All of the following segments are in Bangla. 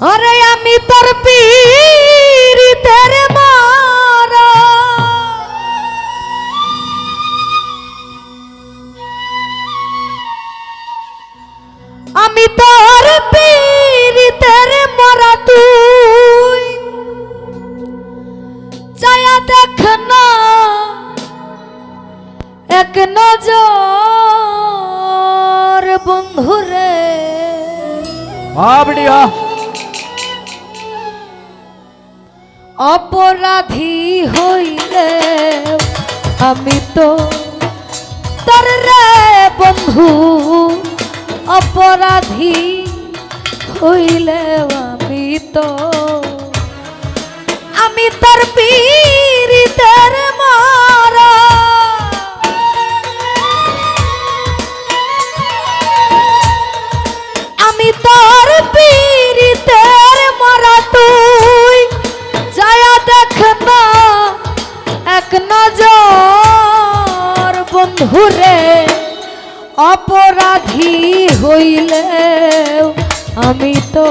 আরে আমি তোর পীড়িতের মারা। আমি তোর পীড়িতের মরা তুই। চায়া দেখ না, এক নজর বন্ধুরে। বাবড়িয়া অপরাধী হইলে আমি তো তার রে বন্ধু। অপরাধী হইলে আমি তো আমি তার পীড়িতের বন্ধুরে অপরাধী হইলে আমি তো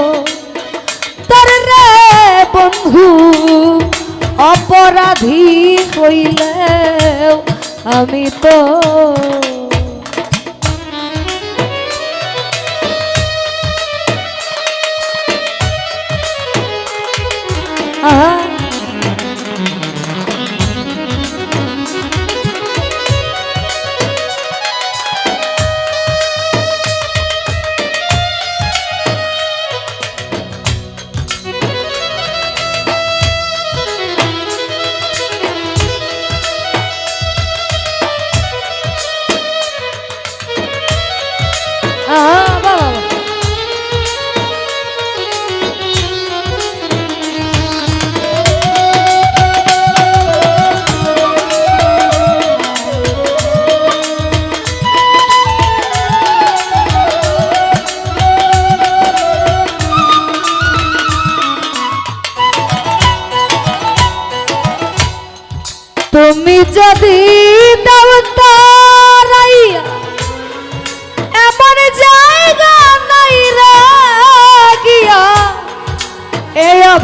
তোর রে বন্ধু। অপরাধী হইলে আমি তো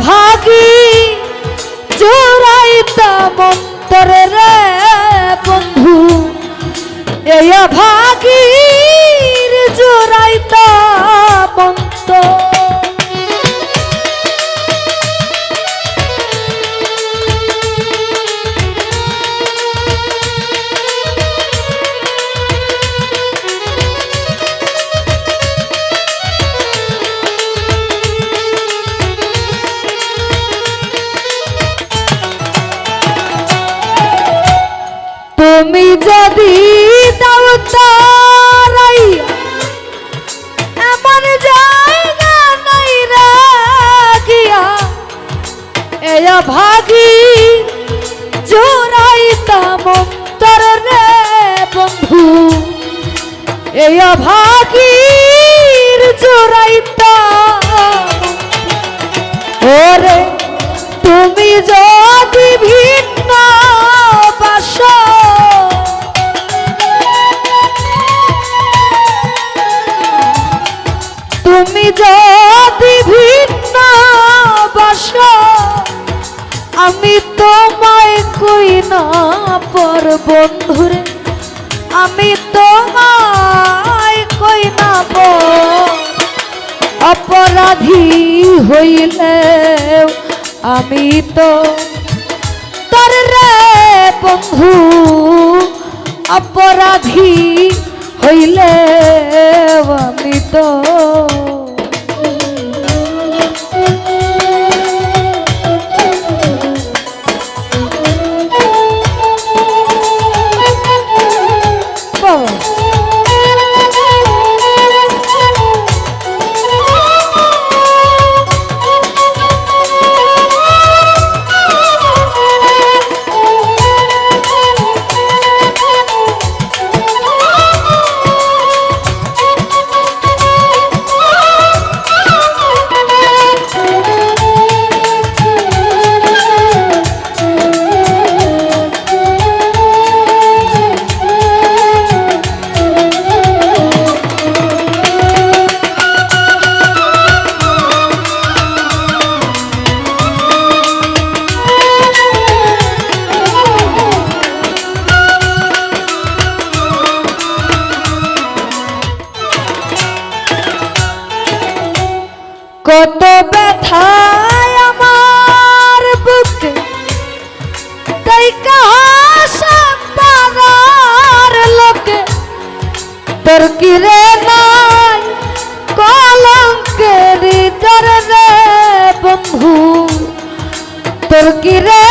ভাগি চোরাইতা মন্তর রে বন্ধু। এয়া ভাগির চোরাইতা মন্তর ভাগি জোরাইতা মন্তর রে বন্ধু। এই ভাগির জোরাইতা ওরে তুমি যদি ভিন্ন অপরাধী হইলে আমি তো তোর রে বন্ধু অপরাধী হইলে আমি তো নাই কলঙ্কের ডরে রে বন্ধু। তোর কি রে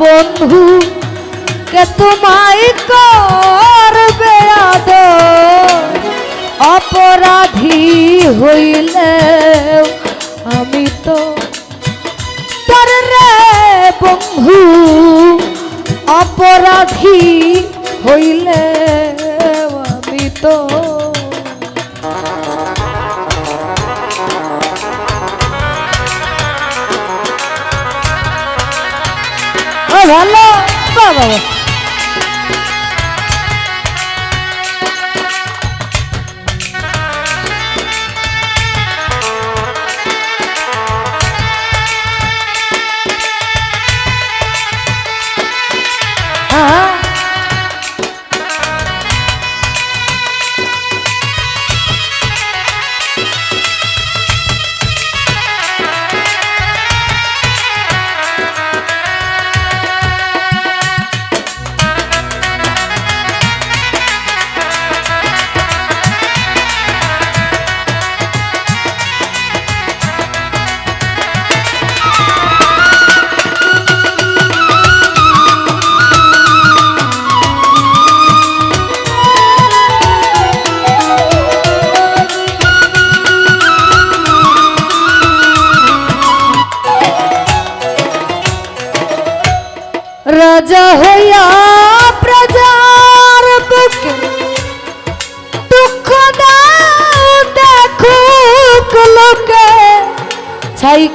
বন্ধু, কে তোমায় করবে অপরাধী হইলে আমি তো তোর রে বন্ধু। অপরাধী হইলে আমি তো ভালো। বাবা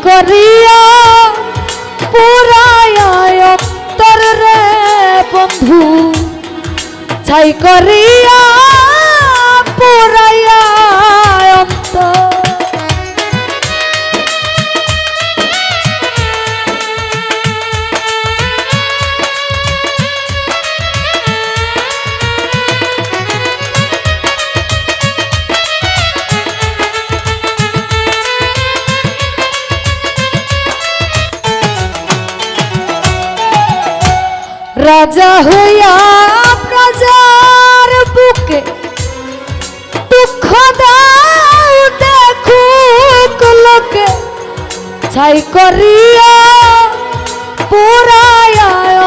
করিয়া পুরায় অন্তর রে বন্ধু ছাই করিয়া রাজা হইয়া প্রজার বুকে দুঃখ দাও দেখুক লোকে ছাই করিয়া পুরায়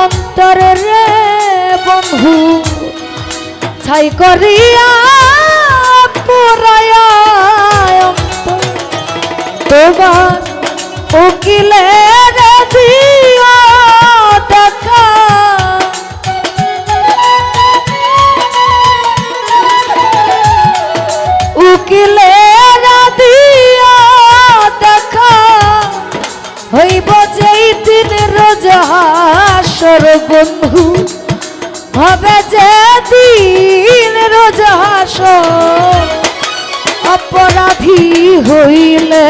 অন্তর রে বন্ধু। ছাই করিয়া পুরায় বন্ধু, হবে যে দিন রোজ হাসর, অপরাধী হইলে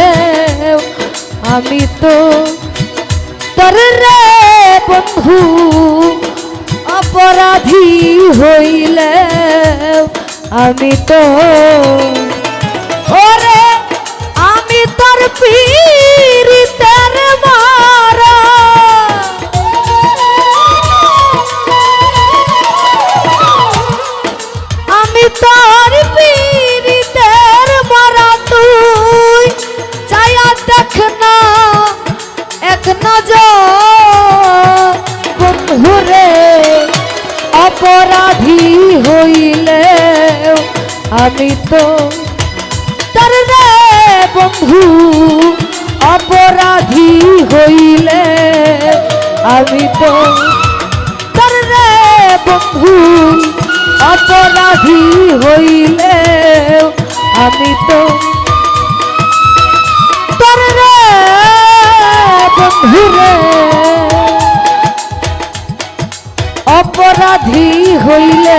আমি তো তোর রে বন্ধু, অপরাধী হইলে আমি তো হইলে আমি তো তার রে বন্ধু অপরাধী হইলে আমি তো তার রে বন্ধু অপরাধী হইলে আমি তো তার রে বন্ধু রে অপরাধী হইলে